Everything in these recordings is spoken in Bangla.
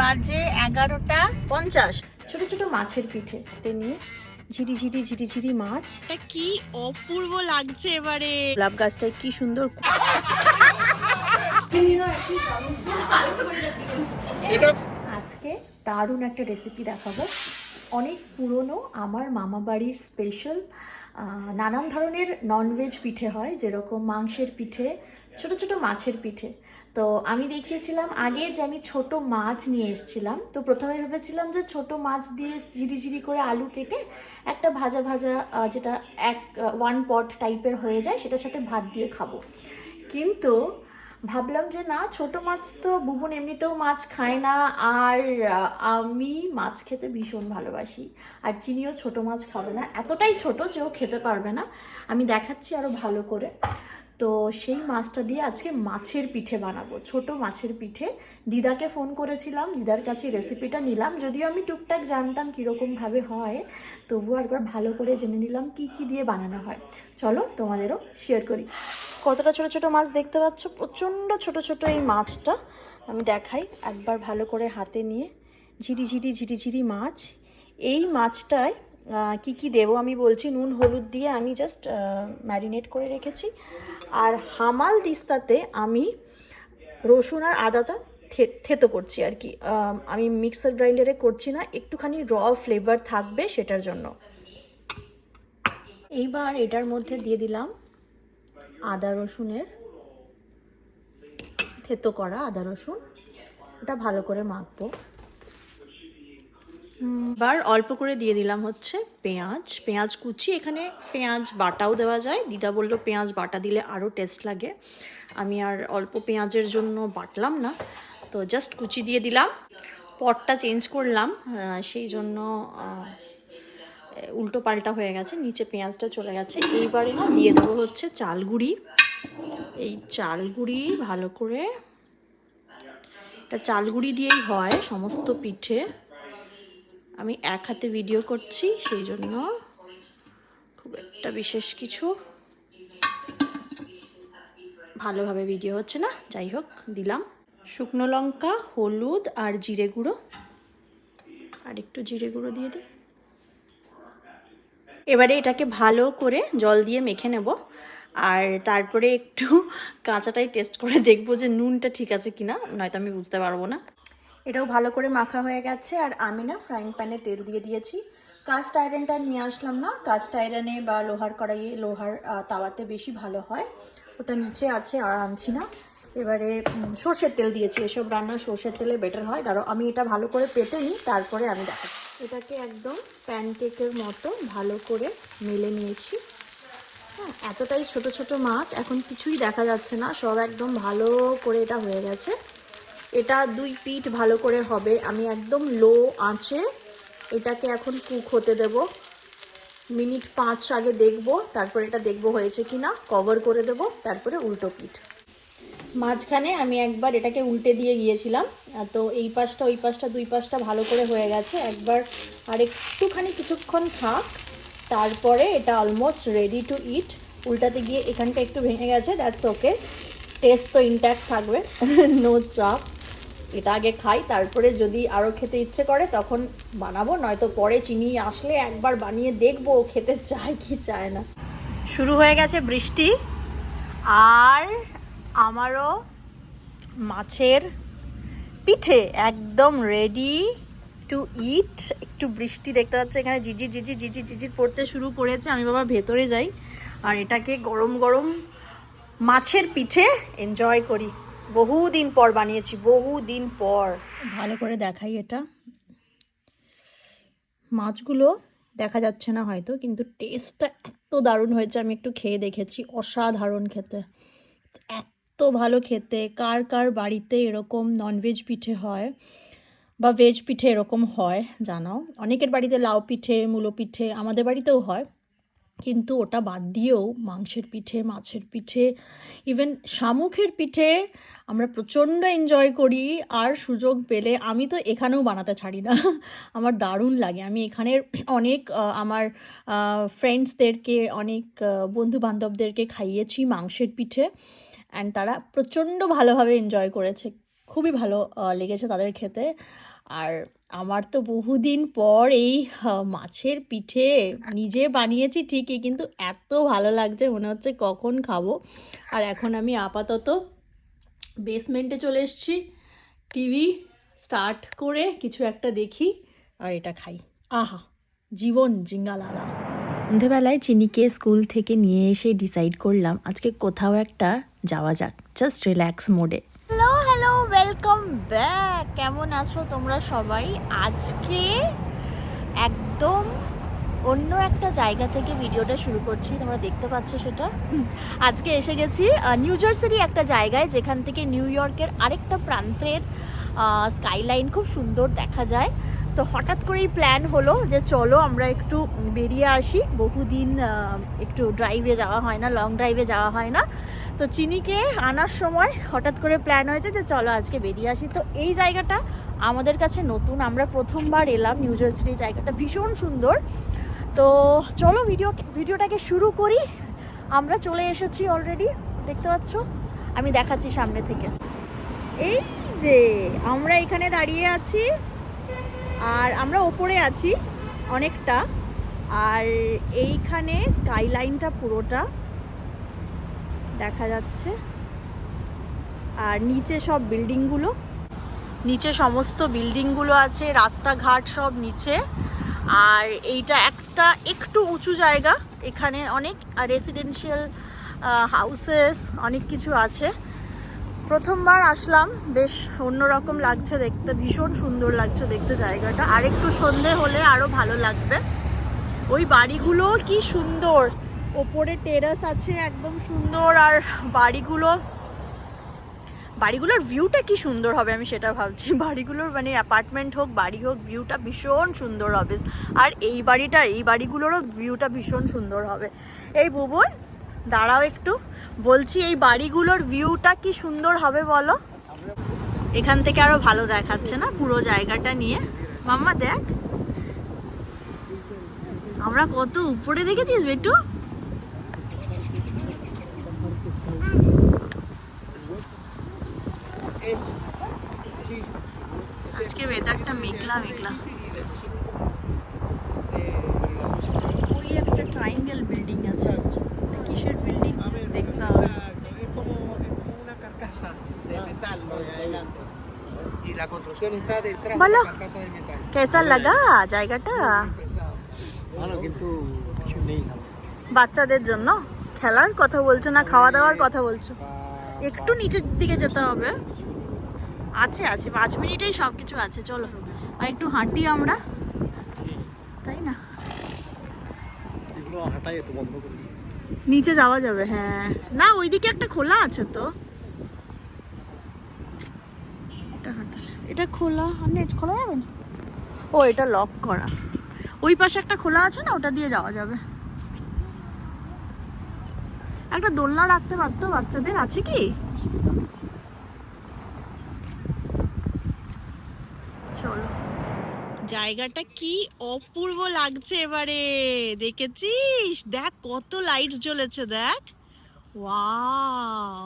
বাজে এগারোটা পঞ্চাশ। ছোট ছোট মাছের পিঠে তে নিয়ে ঝিটি ঝিটি ঝিটি ঝিটি মাছ। এটা কি অপূর্ব লাগছে এবারে। গোলাপ গাছটায় কি সুন্দর আজকে দারুণ একটা রেসিপি দেখাবো। অনেক পুরনো আমার মামা বাড়ির স্পেশাল নানান ধরনের ননভেজ পিঠে হয় যেরকম মাংসের পিঠে ছোট ছোট মাছের পিঠে। তো আমি দেখিয়েছিলাম আগে যে আমি ছোট মাছ নিয়ে এসেছিলাম। তো প্রথমে ভেবেছিলাম যে ছোট মাছ দিয়ে ঝিরি ঝিরি করে আলু কেটে একটা ভাজা ভাজা যেটা এক ওয়ান পট টাইপের হয়ে যায়, সেটার সাথে ভাত দিয়ে খাব। কিন্তু ভাবলাম যে না, ছোট মাছ তো বুবুন এমনিতেও মাছ খায় না, আর আমি মাছ খেতে ভীষণ ভালোবাসি, আর চিনিও ছোট মাছ খাবে না। এতটাই ছোট যে ও খেতে পারবে না। আমি দেখাচ্ছি আরও ভালো করে। তো সেই মাছটা দিয়ে আজকে মাছের পিঠে বানাবো। ছোট মাছের পিঠে। দিদাকে ফোন করেছিলাম, দিদার কাছে রেসিপিটা নিলাম। যদিও আমি টুকটাক জানতাম কীরকমভাবে হয়, তবুও একবার ভালো করে জেনে নিলাম কি কি দিয়ে বানানো হয়। চলো তোমাদেরও শেয়ার করি। কতটা ছোট ছোট মাছ দেখতে পাচ্ছ? প্রচণ্ড ছোট ছোট এই মাছটা। আমি দেখাই, একবার ভালো করে হাতে নিয়ে। ঝিটি ঝিটি ঝিটি মাছ। এই মাছটায় কি কি দেবো আমি বলছি? নুন, হলুদ দিয়ে আমি জাস্ট ম্যারিনেট করে রেখেছি। আর হামাল দিস্তাতে আমি রসুন আর আদাটা থেতো করছি আর কি। আমি মিক্সার গ্রাইন্ডারে করছি না, একটুখানি র ফ্লেভার থাকবে সেটার জন্য। এইবার এটার মধ্যে দিয়ে দিলাম আদা রসুনের থেতো করা আদা রসুন। এটা ভালো করে মাখবো। এবার অল্প করে দিয়ে দিলাম হচ্ছে পেঁয়াজ পেঁয়াজ কুচি। এখানে পেঁয়াজ বাটাও দেওয়া যায়। দিদা বলল পেঁয়াজ বাটা দিলে আরও টেস্ট লাগে। আমি আর অল্প পেঁয়াজের জন্য বাটলাম না। তো জাস্ট কুচি দিয়ে দিলাম। পটটা চেঞ্জ করলাম। সেই জন্য উল্টো পাল্টা হয়ে গেছে। নিচে পেঁয়াজটা চলে গেছে। এইবারে না দিয়ে দেবো হচ্ছে চাল গুঁড়ি। এই চাল গুঁড়ি ভালো করে, এটা চাল গুঁড়ি দিয়েই হয় সমস্ত পিঠে। আমি এক হাতে ভিডিও করছি, সেই জন্য খুব একটা বিশেষ কিছু ভালোভাবে ভিডিও হচ্ছে না। যাই হোক, দিলাম। শুকনো লঙ্কা, হলুদ আর জিরে গুঁড়ো। আর একটু জিরে গুঁড়ো দিয়ে দিই। এবারে এটাকে ভালো করে জল দিয়ে মেখে নেব। আর তারপরে একটু কাঁচাটাই টেস্ট করে দেখব যে নুনটা ঠিক আছে কিনা, নয়তো আমি বুঝতে পারব না। এটাও ভালো করে মাখা হয়ে গেছে আর আমি না ফ্রাইং প্যানে তেল দিয়ে দিয়েছি। কাস্ট আয়রনটা নিয়ে আসলাম না কাস্ট আয়রনে বা লোহার কড়াইয়ে লোহার তাওয়াতে বেশি ভালো হয়। ওটা নিচে আছে আর আনছি না। এবারে সর্ষের তেল দিয়েছি, এসব রান্না সর্ষের তেলে বেটার হয়। দাঁড়ো আমি এটা ভালো করে পেতে নিই, তারপরে আমি দেখাচ্ছি। এটাকে একদম প্যানকেকের মতো ভালো করে মেলে নিয়েছি। হ্যাঁ এতটাই ছোট ছোট মাছ, এখন কিছুই দেখা যাচ্ছে না, সব একদম ভালো করে এটা হয়ে গেছে। এটা দুই পিঠ ভালো করে হবে। আমি একদম লো আঁচে এটাকে এখন কুক হতে দেব। মিনিট পাঁচ আগে দেখব, তারপর এটা দেখব হয়েছে কি না কভার করে দেব, তারপরে উল্টো পিঠ। মাঝখানে আমি একবার এটাকে উল্টে দিয়ে গিয়েছিলাম, তো এই পাশটা, ওই পাশটা, দুই পাশটা ভালো করে হয়ে গেছে। একবার আর একটুখানি কিছুক্ষণ থাক, তারপরে এটা অলমোস্ট রেডি টু ইট উল্টাতে গিয়ে এখানটা একটু ভেঙে গেছে দ্যাটস ওকে টেস্ট তো ইনট্যাক্ট থাকবে। নো চাপ। এটা আগে খাই, তারপরে যদি আরও খেতে ইচ্ছে করে তখন বানাবো, নয়তো পরে চিনি আসলে একবার বানিয়ে দেখব খেতে চায় কি চায় না। শুরু হয়ে গেছে বৃষ্টি আর আমারও মাছের পিঠে একদম রেডি টু ইট একটু বৃষ্টি দেখতে পাচ্ছি এখানে, জিজি জিজি জিজি জিজির পড়তে শুরু করেছে। আমি বাবা ভেতরে যাই আর এটাকে গরম গরম মাছের পিঠে এনজয় করি। বহু দিন পর বানিয়েছি বহু দিন পর। ভালো করে দেখাই এটা। মাছগুলো দেখা যাচ্ছে না হয়তো, কিন্তু টেস্টটা এত দারুণ হয়েছে, আমি একটু খেয়ে দেখেছি, অসাধারণ খেতে। এত ভালো খেতে, কার কার বাড়িতে এরকম ননভেজ পিঠে হয় বা ভেজ পিঠে এরকম হয়, জানাও। অনেকের বাড়িতে লাউ পিঠে, মূলো পিঠে, আমাদের বাড়িতেও হয়। কিন্তু ওটা বাদ দিয়েও মাংসের পিঠে, মাছের পিঠে ইভেন শামুকের পিঠে আমরা প্রচণ্ড এনজয় করি। আর সুযোগ পেলে আমি তো এখানেও বানাতে ছাড়ি না। আমার দারুণ লাগে। আমি এখানের অনেক আমার ফ্রেন্ডসদেরকে অনেক বন্ধু বান্ধবদেরকে খাইয়েছি মাংসের পিঠে। অ্যান্ড তারা প্রচণ্ড ভালোভাবে এনজয় করেছে। খুবই ভালো লেগেছে তাদের খেতে। আর আমার তো বহুদিন পর এই মাছের পিঠে নিজে বানিয়েছি ঠিকই, কিন্তু এত ভালো লাগছে, মনে হচ্ছে কখন খাব। আর এখন আমি আপাতত বেসমেন্টে চলে এসেছি টিভি স্টার্ট করে কিছু একটা দেখি আর এটা খাই। আহা, জীবন জিঙ্গালালা। সন্ধেবেলায় চিনিকে স্কুল থেকে নিয়ে এসে ডিসাইড করলাম, আজকে কোথাও একটা যাওয়া যাক জাস্ট রিল্যাক্স মোডে হ্যালো ওয়েলকাম ব্যাক কেমন আছো তোমরা সবাই? আজকে একদম অন্য একটা জায়গা থেকে ভিডিওটা শুরু করছি, তোমরা দেখতে পাচ্ছ সেটা। আজকে এসে গেছি নিউ জার্সিরই একটা জায়গায়, যেখান থেকে নিউ ইয়র্কের আরেকটা প্রান্তের স্কাইলাইন খুব সুন্দর দেখা যায়। তো হঠাৎ করেই প্ল্যান হলো যে চলো আমরা একটু বেরিয়ে আসি। বহুদিন একটু ড্রাইভে যাওয়া হয় না লং ড্রাইভে যাওয়া হয় না। তো চিনিকে আনার সময় হঠাৎ করে প্ল্যান হয়েছে যে চলো আজকে বেরিয়ে আসি। তো এই জায়গাটা আমাদের কাছে নতুন। আমরা প্রথমবার এলাম নিউ জার্সির জায়গাটা। ভীষণ সুন্দর। তো চলো ভিডিও ভিডিওটাকে শুরু করি। আমরা চলে এসেছি অলরেডি দেখতে পাচ্ছ? আমি দেখাচ্ছি সামনে থেকে। এই যে আমরা এখানে দাঁড়িয়ে আছি, আর আমরা ওপরে আছি অনেকটা। আর এইখানে স্কাইলাইনটা পুরোটা। দেখা যাচ্ছে। আর নিচে সব বিল্ডিংগুলো। নিচে সমস্ত বিল্ডিংগুলো আছে, রাস্তাঘাট সব নিচে। আর এইটা একটা একটু উঁচু জায়গা। এখানে অনেক রেসিডেন্সিয়াল হাউসেস অনেক কিছু আছে। প্রথমবার আসলাম, বেশ অন্যরকম লাগছে দেখতে, ভীষণ সুন্দর লাগছে দেখতে জায়গাটা। আর একটু সন্ধে হলে আরও ভালো লাগবে। ওই বাড়িগুলো কি সুন্দর! ওপরে টেরাস আছে, একদম সুন্দর। আর বাড়িগুলো, বাড়িগুলোর ভিউটা কি সুন্দর হবে আমি সেটা ভাবছি। বাড়িগুলোর মানে অ্যাপার্টমেন্ট হোক, বাড়ি হোক ভিউটা ভীষণ সুন্দর হবে। আর এই বাড়িটা, এই বাড়িগুলোরও ভিউটা ভীষণ সুন্দর হবে। এই ভুবন দাঁড়াও একটু। বলছি, এই বাড়িগুলোর ভিউটা কি সুন্দর হবে বলো? এখান থেকে আরও ভালো দেখাচ্ছে না পুরো জায়গাটা নিয়ে? মাম্মা দেখ। আমরা কত উপরে দেখেছিস বেটু? আজকে ওয়েদারটা মেঘলা মেঘলা একটা ট্রাইঙ্গেল বিল্ডিং আছে কিসের বিল্ডিং দেখতে হবে. কেসা লাগা জায়গাটা ভালো কিন্তু কিছু নেই বাচ্চাদের জন্য। খেলার কথা বলছো না খাওয়া দাওয়ার কথা বলছো। একটু নিচের দিকে যেতে হবে। আছে আছে। পাঁচ মিনিটেই সব কিছু আছে চলো। আর একটু হাঁটি আমরা। তাই না। নিচে যাওয়া যাবে হ্যাঁ। না ওইদিকে একটা খোলা আছে তো। এটা খোলা? নেট খোলা যাবে না? ও এটা লক করা। ওই পাশে একটা খোলা আছে না ওটা দিয়ে যাওয়া যাবে। একটা দোলনা রাখতে পারতো বাচ্চাদের আছে কি চলো জায়গাটা কি অপূর্ব লাগছে এবারে। দেখেছিস? দেখ, কত লাইটস জ্বলেছে, দেখ। ওয়াও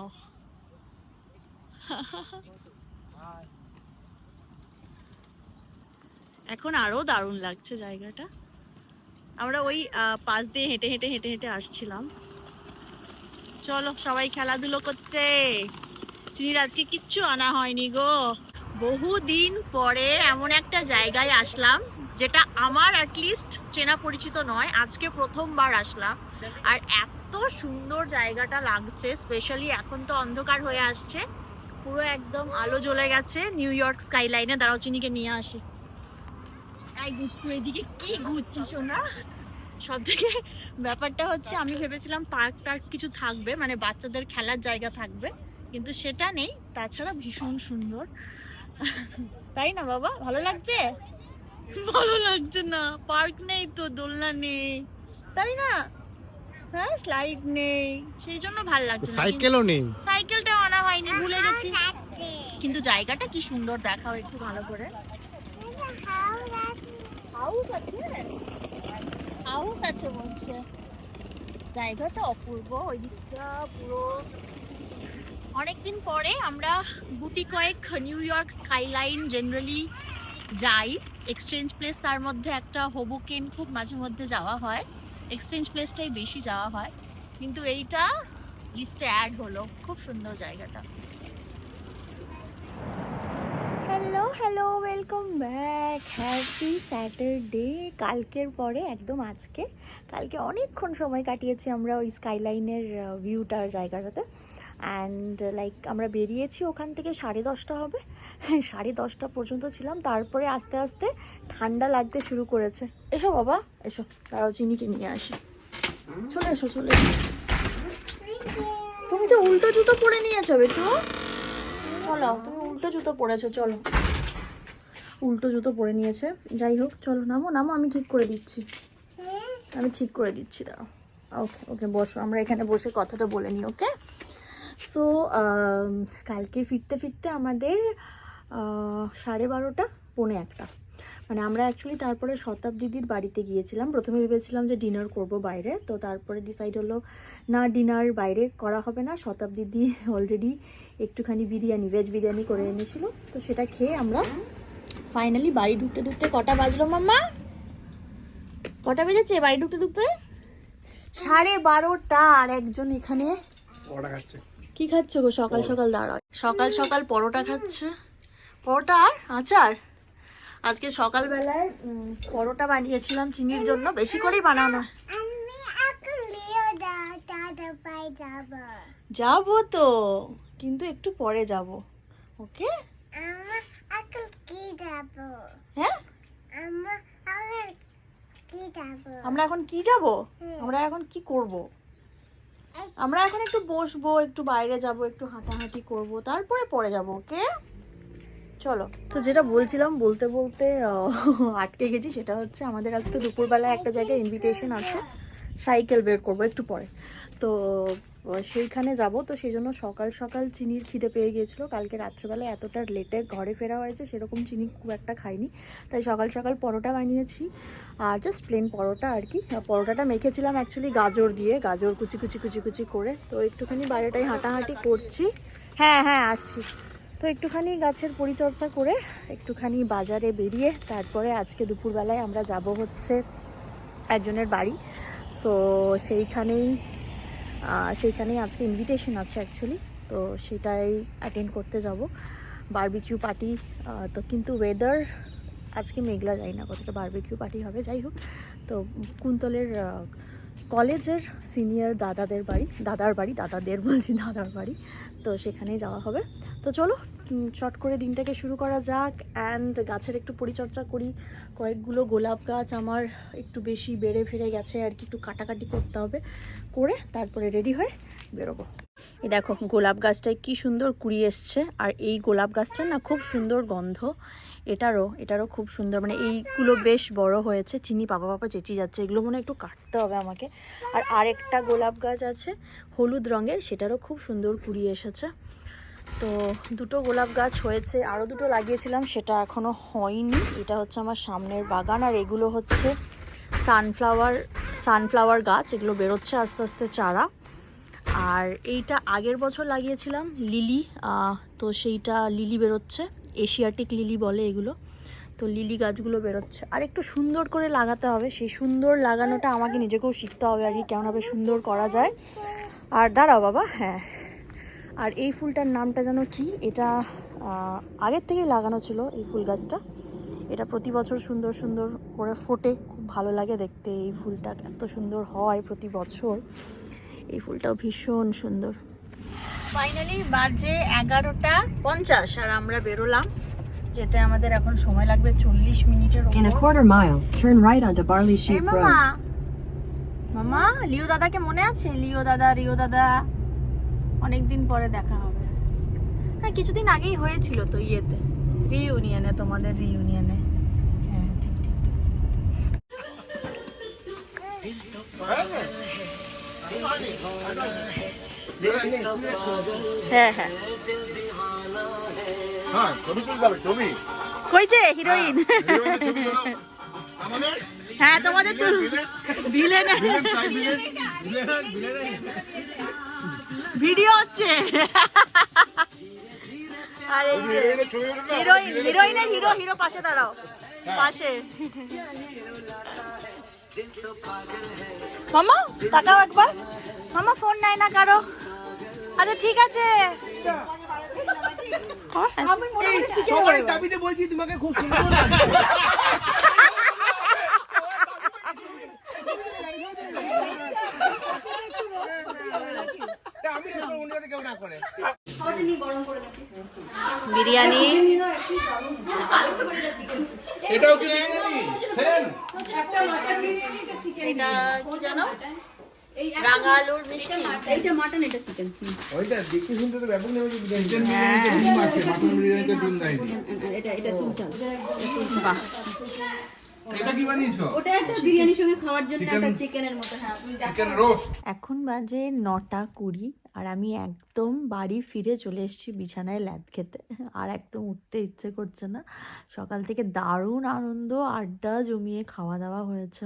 এখন আরও দারুণ লাগছে জায়গাটা। আমরা ওই পাশ দিয়ে হেঁটে হেঁটে হেঁটে হেঁটে আসছিলাম। চলো, সবাই খেলাধুলো করছে। চিনির আজকে কিচ্ছু আনা হয়নি গো। বহুদিন পরে এমন একটা জায়গায় আসলাম, যেটা আমার অ্যাটলিস্ট চেনা পরিচিত নয়, আজকে প্রথমবার আসলাম। আর এত সুন্দর জায়গাটা লাগছে স্পেশালি এখন তো অন্ধকার হয়ে আসছে। পুরো একদম আলো জ্বলে গেছে নিউ ইয়র্ক স্কাইলাইনে দাঁড়াও, চিনিকে নিয়ে আসি। গুচ্ছু, এদিকে কি ঘুরছিস না সব থেকে ব্যাপারটা হচ্ছে, আমি ভেবেছিলাম পার্ক টার্ক কিছু থাকবে মানে বাচ্চাদের খেলার জায়গা থাকবে, কিন্তু সেটা নেই। তাছাড়া ভীষণ সুন্দর। তাই না বাবা? ভালো লাগছে? ভালো লাগছে না। পার্ক নেই তো দোলনা নেই। তাই না? হ্যাঁ স্লাইড নেই। সেই জন্য ভালো লাগছে সাইকেলও নেই। সাইকেলটা আনা হয়নি ভুলে গেছি। কিন্তু জায়গাটা কি সুন্দর দেখাও একটু ভালো করে। হাউস আছে? হাউস আছে বলছে। জায়গাটা অপূর্ব ওই দিকটা পুরো অনেকদিন পরে আমরা গুটি কয়েক নিউ ইয়র্ক স্কাইলাইন জেনারেলি যাই। এক্সচেঞ্জ প্লেস তার মধ্যে একটা হোবোকেন খুব মাঝে মধ্যে যাওয়া হয়। এক্সচেঞ্জ প্লেসটাই বেশি যাওয়া হয়। কিন্তু এইটা লিস্টে অ্যাড হলো। খুব সুন্দর জায়গাটা। Hello hello welcome back happy Saturday কালকের পরে, একদম আজকে। কালকে অনেকক্ষণ সময় কাটিয়েছি আমরা ওই স্কাইলাইনের ভিউটার জায়গাটাতে। অ্যান্ড লাইক আমরা বেরিয়েছি ওখান থেকে সাড়ে দশটা হবে। হ্যাঁ সাড়ে দশটা পর্যন্ত ছিলাম। তারপরে আস্তে আস্তে ঠান্ডা লাগতে শুরু করেছে। এসো বাবা, এসো। তারাও চিনিকে নিয়ে আসি। চলে এসো চলে এসো। তুমি তো উল্টো জুতো পরে নিয়েছো, বেটু। চলো, তুমি উল্টো জুতো পরেছো, চলো। উল্টো জুতো পরে নিয়েছে। যাই হোক, চলো, নামো নামো, আমি ঠিক করে দিচ্ছি। আমি ঠিক করে দিচ্ছি, দাঁড়াও। ওকে ওকে, বসো। আমরা এখানে বসে কথাটা বলে নিই, ওকে? সো কালকে ফিরতে ফিরতে আমাদের সাড়ে বারোটা, পৌনে একটা। মানে আমরা অ্যাকচুয়ালি তারপরে শতাব্দীদির বাড়িতে গিয়েছিলাম। প্রথমে ভেবেছিলাম যে ডিনার করব বাইরে। তো তারপরে ডিসাইড হলো, না ডিনার বাইরে করা হবে না। শতাব্দীদি অলরেডি একটুখানি বিরিয়ানি ভেজ বিরিয়ানি করে এনেছিল। তো সেটা খেয়ে আমরা ফাইনালি বাড়ি ঢুকতে ঢুকতে কটা বাজলো মাম্মা? কটা বেজেছে বাড়ি ঢুকতে ঢুকতে? সাড়ে বারোটা, আর একজন এখানে কি খাচ্ছ গো? সকাল সকাল দাঁড়াও। সকাল সকাল পরোটা খাচ্ছে। পরোটা আর আচার? আজকে সকালবেলায় পরোটা বানিয়েছিলাম চিনির জন্য। বেশি করেই বানানো। যাব তো কিন্তু একটু পরে যাব। ওকে? হ্যাঁ? আমার এখন কি যাব? আমরা এখন কি যাব আমরা এখন কি করব? আমরা এখন একটু বসবো, একটু বাইরে যাব, একটু হাঁটাহাঁটি করব, তারপরে পরে যাব, ওকে? চলো। তো যেটা বলছিলাম, বলতে বলতে আটকে গেছি, সেটা হচ্ছে আমাদের আজকে দুপুরবেলায় একটা জায়গায় ইনভিটেশন আছে, সাইকেল বের করব, একটু পরে। তো সেইখানে যাব। তো সেই জন্য সকাল সকাল চিনির খিদে পেয়ে গিয়েছিল। কালকে রাত্রেবেলা এতটা লেটে ঘরে ফেরা হয়েছে, সেরকম চিনি খুব একটা খাইনি। তাই সকাল সকাল পরোটা বানিয়েছি। আর জাস্ট প্লেন পরোটা আর কি। পরোটাটা মেখেছিলাম অ্যাকচুয়ালি গাজর দিয়ে। গাজর কুচি কুচি কুচি কুচি করে। তো একটুখানি বাইরেটাই হাঁটাহাঁটি করছি। হ্যাঁ হ্যাঁ আসছি। তো একটুখানি গাছের পরিচর্যা করে একটুখানি বাজারে বেরিয়ে তারপরে আজকে দুপুরবেলায় আমরা যাব হচ্ছে একজনের বাড়ি। সো সেইখানেই সেইখানেই আজকে ইনভিটেশন আছে অ্যাকচুয়ালি তো সেটাই অ্যাটেন্ড করতে যাব। বারবিকিউ পার্টি তো কিন্তু ওয়েদার আজকে মেঘলা যাই না কতটা বারবিকিউ পার্টি হবে, যাই হোক। তো কুন্তলের কলেজের সিনিয়র দাদাদের বাড়ি, দাদার বাড়ি, দাদাদের বলছি দাদার বাড়ি, তো সেখানেই যাওয়া হবে। তো চলো শর্ট করে দিনটাকে শুরু করা যাক অ্যান্ড গাছের একটু পরিচর্যা করি। কয়েকগুলো গোলাপ গাছ আমার একটু বেশি বেড়ে ফেড়ে গেছে, আর কি একটু কাটাকাটি করতে হবে। করে তারপরে রেডি হয়ে বেরোবো। এই দেখো, গোলাপ গাছটায় কি সুন্দর কুড়ি এসছে। আর এই গোলাপ গাছটার না খুব সুন্দর গন্ধ। এটারও এটারও খুব সুন্দর। মানে এইগুলো বেশ বড় হয়েছে। চিনি পাপা পাপা চেঁচিয়ে যাচ্ছে। এগুলো মনে একটু কাটতে হবে আমাকে। আর আরেকটা গোলাপ গাছ আছে, হলুদ রঙের। সেটারও খুব সুন্দর কুড়ি এসেছে। তো দুটো গোলাপ গাছ হয়েছে। আরও দুটো লাগিয়েছিলাম। সেটা এখনও হয়নি। এটা হচ্ছে আমার সামনের বাগান। আর এগুলো হচ্ছে সানফ্লাওয়ার সানফ্লাওয়ার গাছ, এগুলো বেরোচ্ছে আস্তে আস্তে চারা। আর এইটা আগের বছর লাগিয়েছিলাম, লিলি তো সেইটা লিলি বেরোচ্ছে, এশিয়াটিক লিলি বলে এগুলো। তো লিলি গাছগুলো বেরোচ্ছে। আর একটু সুন্দর করে লাগাতে হবে, সেই সুন্দর লাগানোটা আমাকে নিজেকেও শিখতে হবে আর কি কেমনভাবে সুন্দর করা যায়। আর দাঁড়াও বাবা হ্যাঁ। আর এই ফুলটার নামটা যেন কি? এটা আগের থেকেই লাগানো ছিল এই ফুল গাছটা। এটা প্রতি বছর সুন্দর সুন্দর করে ফোটে। খুব ভালো লাগে দেখতে এই ফুলটা। এত সুন্দর হয় প্রতি বছর। এই ফুলটাও ভীষণ সুন্দর। ফাইনালি বাজে এগারোটা পঞ্চাশ আর আমরা বেরোলাম যেতে আমাদের এখন সময় লাগবে চল্লিশ মিনিটের In a quarter mile, turn right onto Barley Sheep মামা! Road. মামা লিও দাদাকে মনে আছে? লিও দাদা রিও দাদা অনেকদিন পরে দেখা হবে। হ্যাঁ কিছুদিন আগেই হয়েছিল তো ইয়েতে। রিইউনিয়নে তোমাদের রিইউনিয়নে হ্যাঁ হ্যাঁ। হ্যাঁ কইছে হিরোইন? তোলো। আমাদের? হ্যাঁ তোমাদের তো ভিলেন ভিডিও হচ্ছে। আর এই হিরোইন হিরোইনের হিরো হিরো পাশে দাঁড়াও পাশে। মামা তাকাও একবার। মামা ফোন নাই না কারও। আচ্ছা ঠিক আছে। সবারই দাবিতে বলছি তোমাকে খুব সুন্দর না করে। বিরিয়ানি। এটাও কি এটা কি জানো? রাঙা আলুর মিষ্টি। ওইটা দেখতে শুনতে তো ব্যাপক নেই বিরিয়ানি চিকেন বিরিয়ানিতে ডিম আছে মাটন বিরিয়ানিতে ডিম দেয়নি বাহ। এটা কি বানিয়েছো? ওটা একটা বিরিয়ানির সঙ্গে খাওয়ার জন্য একটা চিকেনের মতো হ্যাঁ তুমি চিকেন রোস্ট এখন বাজে নটা কুড়ি আর আমি একদম বাড়ি ফিরে চলে এসেছি বিছানায় ল্যাদ খেতে। আর একদম উঠতে ইচ্ছে করছে না। সকাল থেকে দারুণ আনন্দ আড্ডা জমিয়ে খাওয়া দাওয়া হয়েছে।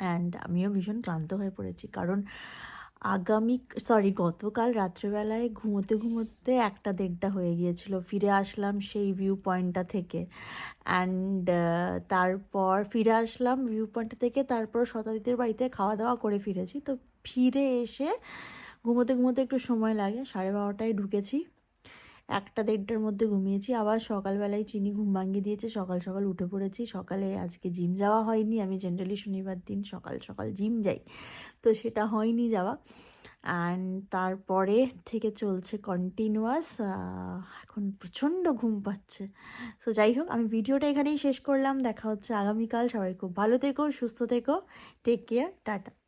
অ্যান্ড আমিও ভীষণ ক্লান্ত হয়ে পড়েছি। কারণ আগামী সরি গতকাল রাত্রেবেলায় ঘুমোতে ঘুমোতে একটা দেড়টা হয়ে গিয়েছিল। ফিরে আসলাম সেই ভিউ পয়েন্টটা থেকে। অ্যান্ড তারপর ফিরে আসলাম ভিউ পয়েন্টটা থেকে, তারপর শতাব্দীদের বাড়িতে খাওয়া দাওয়া করে ফিরেছি। তো ফিরে এসে ঘুমোতে ঘুমোতে একটু সময় লাগে, সাড়ে বারোটায় ঢুকেছি। একটা দেড়টার মধ্যে ঘুমিয়েছি, আবার সকালবেলায় চিনি ঘুম ভাঙিয়ে দিয়েছে, সকাল সকাল উঠে পড়েছি। সকালে আজকে জিম যাওয়া হয়নি, আমি জেনারেলি শনিবার দিন সকাল সকাল জিম যাই। তো সেটা হয়নি যাওয়া। অ্যান্ড তারপরে থেকে চলছে কন্টিনিউয়াস এখন প্রচণ্ড ঘুম পাচ্ছে। সো যাই হোক, আমি ভিডিওটা এখানেই শেষ করলাম। দেখা হচ্ছে আগামীকাল। সবাই খুব ভালো থেকো, সুস্থ থেকো। Take care tata.